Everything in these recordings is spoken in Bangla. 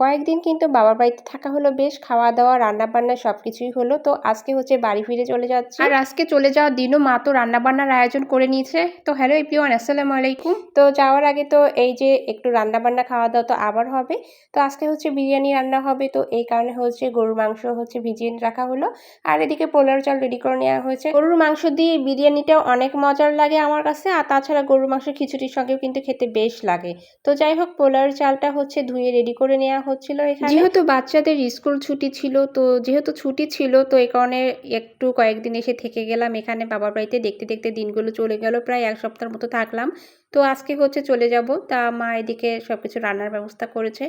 কয়েকদিন কিন্তু বাবার বাড়িতে থাকা হলো বেশ খাওয়া দাওয়া রান্না বান্না সব কিছুই হলো। তো আজকে হচ্ছে বাড়ি ফিরে চলে যাচ্ছি। আর আজকে চলে যাওয়ার দিনও মা তো রান্না বান্নার আয়োজন করে নিয়েছে। তো হ্যালো এপিওয়ান আসসালামু আলাইকুম। তো যাওয়ার আগে তো এই যে একটু রান্না বান্না খাওয়া দাওয়া তো আবার হবে। তো আজকে হচ্ছে বিরিয়ানি রান্না হবে। তো এই কারণে হচ্ছে গরুর মাংস হচ্ছে ভিজিয়ে রাখা হলো। আর এদিকে পোলার চাল রেডি করে নেওয়া হয়েছে। গরুর মাংস দিয়ে বিরিয়ানিটাও অনেক মজার লাগে আমার কাছে। আর তাছাড়া গরুর মাংস খিচুড়ির সঙ্গেও কিন্তু খেতে বেশ লাগে। তো যাই হোক পোলার চালটা হচ্ছে ধুয়ে রেডি করে নেওয়া হচ্ছিল এখানে। যেহেতু বাচ্চাদের স্কুল ছুটি ছিল, তো যেহেতু ছুটি ছিল, তো এই কারণে একটু কয়েকদিন এসে থেকে গেলাম। এখানে বাবার বাড়িতে দেখতে দেখতে দিনগুলো চলে গেল। প্রায় এক সপ্তাহের মতো থাকলাম। তো আজকে হচ্ছে চলে যাব। তা মা এদিকে সব কিছু রান্নার ব্যবস্থা করেছে।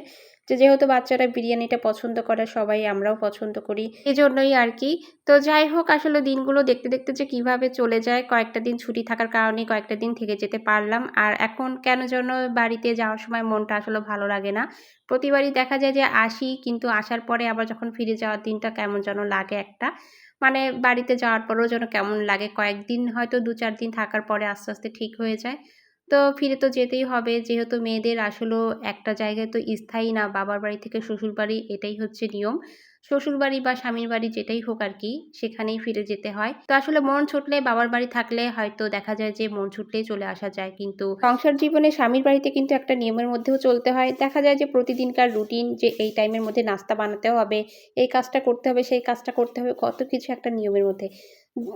যে যেহেতু বাচ্চারা বিরিয়ানিটা পছন্দ করে, সবাই আমরাও পছন্দ করি। এই জন্যই আর কি। তো যাই হোক, আসলে দিনগুলো দেখতে দেখতে যে কীভাবে চলে যায়, কয়েকটা দিন ছুটি থাকার কারণে কয়েকটা দিন থেকে যেতে পারলাম। আর এখন কেন যেন বাড়িতে যাওয়ার সময় মনটা আসলে ভালো লাগে না। প্রতিবারই দেখা যায় যে আসি, কিন্তু আসার পরে আবার যখন ফিরে যাওয়ার দিনটা কেমন যেন লাগে একটা। মানে বাড়িতে যাওয়ার পরেও যেন কেমন লাগে। কয়েকদিন হয়তো দু চার দিন থাকার পরে আস্তে আস্তে ঠিক হয়ে যায়। তো ফিরে তো যেতেই হবে। যেহেতু মেয়েদের আসলেও একটা জায়গায় তো স্থায়ী না, বাবার বাড়ি থেকে শ্বশুর বাড়ি এটাই হচ্ছে নিয়ম। শ্বশুর বাড়ি বা স্বামীর বাড়ি যেটাই হোক আর কি, সেখানেই ফিরে যেতে হয়। তো আসলে মন ছুটলে বাবার বাড়ি থাকলে হয়তো দেখা যায় যে মন ছুটলেই চলে আসা যায়। কিন্তু সংসার জীবনে স্বামীর বাড়িতে কিন্তু একটা নিয়মের মধ্যেও চলতে হয়। দেখা যায় যে প্রতিদিনকার রুটিন যে এই টাইমের মধ্যে নাস্তা বানাতে হবে, এই কাজটা করতে হবে, সেই কাজটা করতে হবে, কত কিছু একটা নিয়মের মধ্যে।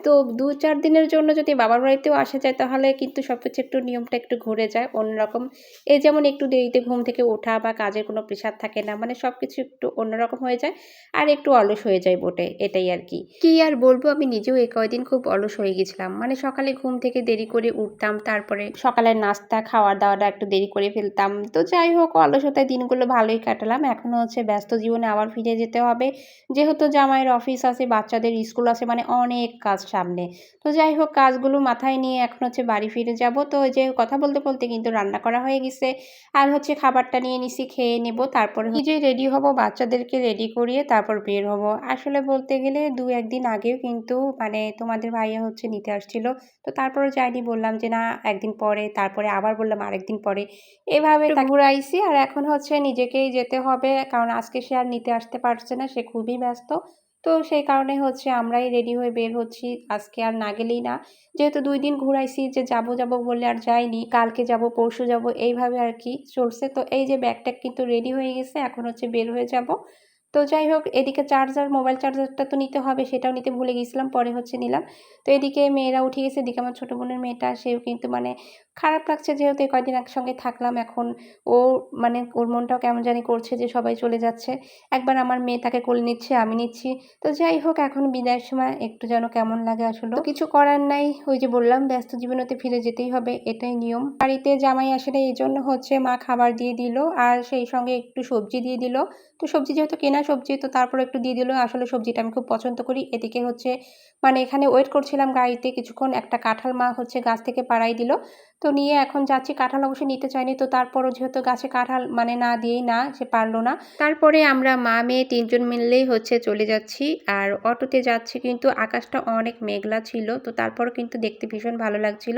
তো দু চার দিনের জন্য যদি বাবার বাড়িতেও আসা যায়, তাহলে কিন্তু সব কিছু একটু নিয়মটা একটু ঘুরে যায় অন্যরকম। এই যেমন একটু দেরিতে ঘুম থেকে ওঠা বা কাজের কোনো প্রেশার থাকে না মানে সব কিছু একটু অন্যরকম হয়ে যায়। আর একটু অলস হয়ে যায় বটে, এটাই আর কি। কি আর বলব, আমি নিজেও এই কয়দিন খুব অলস হয়ে গেছিলাম। মানে সকালে ঘুম থেকে দেরি করে উঠতাম, তারপরে সকালের নাস্তা খাওয়া দাওয়াটা একটু দেরি করে ফেলতাম। তো যাই হোক অলসতায় দিনগুলো ভালোই কাটালাম। এখনও হচ্ছে ব্যস্ত জীবনে আবার ফিরে যেতে হবে। যেহেতু জামাইয়ের অফিস আছে, বাচ্চাদের স্কুল আছে মানে অনেক কাজ সামনে। তো যাই হোক, কাজগুলো মাথায় নিয়ে এখন হচ্ছে বাড়ি ফিরে যাব। তো ওই যে কথা বলতে বলতে কিন্তু রান্না করা হয়ে গেছে। আর হচ্ছে খাবারটা নিয়ে নিছি, খেয়ে নেব। তারপরে নিজে রেডি হব, বাচ্চাদেরকে রেডি করিয়ে তারপর বের হব। আসলে বলতে গেলে দু একদিন আগেও কিন্তু মানে তোমাদের ভাইয়া হচ্ছে নিতে আসছিল। তো তারপরে যাইনি বললাম যে না একদিন পরে তারপরে আবার বললাম আরেকদিন পরে। এভাবে ঘুরাইছি আর এখন হচ্ছে নিজেকেই যেতে হবে কারণ আজকে সে আর নিতে আসতে পারছে না সে খুবই ব্যস্ত। তো সেই কারণে হচ্ছে আমরাই রেডি হয়ে বের হচ্ছি। আজকে আর না গেলেই না। যেহেতু দুই দিন ঘুরাইছি যে যাব যাব বলে আর যাইনি কালকে যাব পরশু যাব এইভাবে আর কি চলছে। তো এই যে ব্যাগটা কিন্তু রেডি হয়ে গেছে এখন হচ্ছে বের হয়ে যাব। তো যাই হোক, এদিকে চার্জার মোবাইল চার্জারটা তো নিতে হবে, সেটাও নিতে ভুলে গিয়েছিলাম পরে হচ্ছে নিলাম। তো এদিকে মেয়েরা উঠে গেছে, এদিকে আমার ছোটো বোনের মেয়েটা, সেও কিন্তু মানে খারাপ লাগছে যেহেতু এই কয়দিন একসঙ্গে থাকলাম, এখন ও মানে ওর মনটাও কেমন জানি করছে যে সবাই চলে যাচ্ছে। একবার আমার মেয়ে তাকে কোলে নিচ্ছে, আমি নিচ্ছি। তো যাই হোক, এখন বিদায়ের সময় একটু যেন কেমন লাগে আসলে। কিছু করার নাই, ওই যে বললাম, ব্যস্ত জীবনতে ফিরে যেতেই হবে, এটাই নিয়ম। বাড়িতে জামাই আসলে এই জন্য হচ্ছে মা খাবার দিয়ে দিল, আর সেই সঙ্গে একটু সবজি দিয়ে দিল। তো সবজি যেহেতু কেনা সবজি, তো তারপর একটু দিয়ে দিল। আসলে সবজিটা আমি খুব পছন্দ করি। এদিকে হচ্ছে মানে এখানে ওয়েট করছিলাম গাড়িতে, কিছুক্ষণ একটা কাঁঠাল মা হচ্ছে গাছ থেকে পাড়াই দিল। তো নিয়ে এখন যাচ্ছি, কাঁঠাল অবশ্যই নিতে চাইনি, তো তারপরও যেহেতু গাছে কাঁঠাল মানে না দিয়েই না, সে পারল না। তারপরে আমরা মা, মেয়ে তিনজন মিললেই হচ্ছে চলে যাচ্ছি, আর অটোতে যাচ্ছি কিন্তু আকাশটা অনেক মেঘলা ছিল, তো তারপরও কিন্তু দেখতে ভীষণ ভালো লাগছিল।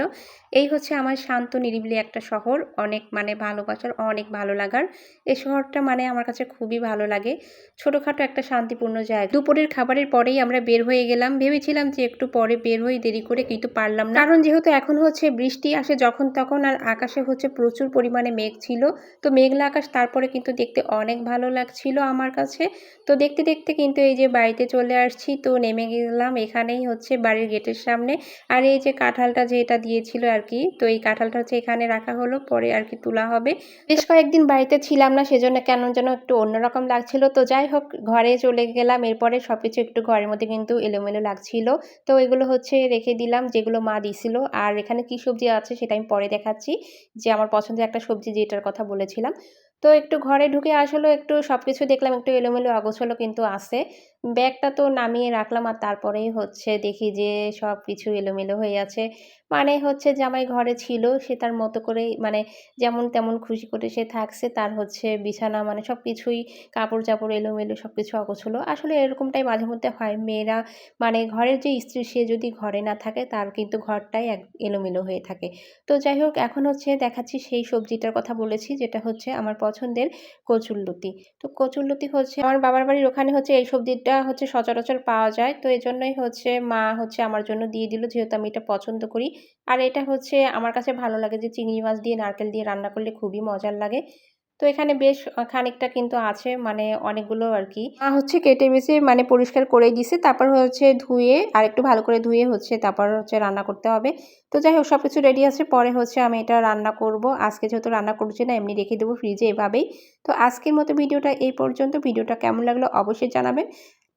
এই হচ্ছে আমার শান্ত, নিরিবিলি একটা শহর, অনেক মানে ভালোবাসার, অনেক ভালো লাগার। এই শহরটা মানে আমার কাছে খুবই ভালো লাগে। ছোটোখাটো একটা শান্তিপূর্ণ জায়গা। দুপুরের খাবারের পরেই আমরা বের হয়ে গেলাম, ভেবেছিলাম যে একটু পরে বের হয়ে দেরি করে, কিন্তু পারলাম না। কারণ যেহেতু এখন হচ্ছে বৃষ্টি আসে যখন তখন আর আকাশে হচ্ছে প্রচুর পরিমাণে মেঘ ছিল, তো মেঘলা আকাশ তারপরে কিন্তু দেখতে অনেক ভালো লাগছিল আমার কাছে। তো দেখতে দেখতে কিন্তু এই যে বাড়িতে চলে আসছি, তো নেমে গেলাম এখানেই হচ্ছে বাড়ির গেটের সামনে। আর এই যে কাঁঠালটা যে এটা দিয়েছিল আর কি, তো এই কাঁঠালটা হচ্ছে এখানে রাখা হলো, পরে আর কি তোলা হবে। বেশ কয়েকদিন বাড়িতে ছিলাম না, সেজন্য কেন যেন একটু অন্যরকম লাগছিল। তো যাই হোক, ঘরে চলে গেলাম, এরপরে সব কিছু একটু ঘরের মধ্যে কিন্তু এলোমেলো লাগছিল। তো এগুলো হচ্ছে রেখে দিলাম, যেগুলো মা দিছিল। আর এখানে কি সবজি আছে সেটা আমি পরে দেখাচ্ছি যে আমার পছন্দের একটা সবজি যেটার কথা বলেছিলাম। তো একটু ঘরে ঢুকে আসলে একটু সব কিছু দেখলাম, একটু এলোমেলো অগোছলো কিন্তু আছে। ব্যাগটা তো নামিয়ে রাখলাম আর তারপরেই হচ্ছে দেখি যে সব কিছু এলোমেলো হয়ে আছে। মানে হচ্ছে জামাই ঘরে ছিল, সে তার মতো করেই মানে যেমন তেমন খুশি করে সে থাকছে, তার হচ্ছে বিছানা মানে সব কিছুই কাপড় চাপড় এলোমেলো সব কিছু অগোছলো। আসলে এরকমটাই মাঝে মধ্যে হয়। মেয়েরা মানে ঘরের যে স্ত্রী, সে যদি ঘরে না থাকে তার কিন্তু ঘরটাই এক এলোমেলো হয়ে থাকে। তো যাই হোক, এখন হচ্ছে দেখাচ্ছি সেই সবজিটার কথা বলেছি, যেটা হচ্ছে আমার পছন্দের কচুরলতি তো কচুরলতি হচ্ছে আমার বাবার বাড়ির ওখানে হচ্ছে এই সবজিটা হচ্ছে সচরাচর পাওয়া যায়। তো এই জন্যই হচ্ছে মা হচ্ছে আমার জন্য দিয়ে দিল যেহেতু আমি এটা পছন্দ করি। আর এটা হচ্ছে আমার কাছে ভালো লাগে যে চিংড়ি মাছ দিয়ে, নারকেল দিয়ে রান্না করলে খুবই মজার লাগে। তো এখানে বেশ খানিকটা কিন্তু আছে মানে অনেকগুলো আর কি। মা হচ্ছে কেটে বেছে মানে পরিষ্কার করেই দিছে, তারপর হচ্ছে ধুয়ে আর একটু ভালো করে ধুয়ে হচ্ছে তারপর হচ্ছে রান্না করতে হবে। তো যাই হোক সব কিছু রেডি আছে, পরে হচ্ছে আমি এটা রান্না করব। আজকে যেহেতু রান্না করছি না, এমনি রেখে দেবো ফ্রিজে এভাবেই। তো আজকের মতো ভিডিওটা এই পর্যন্ত। ভিডিওটা কেমন লাগল অবশ্যই জানাবেন।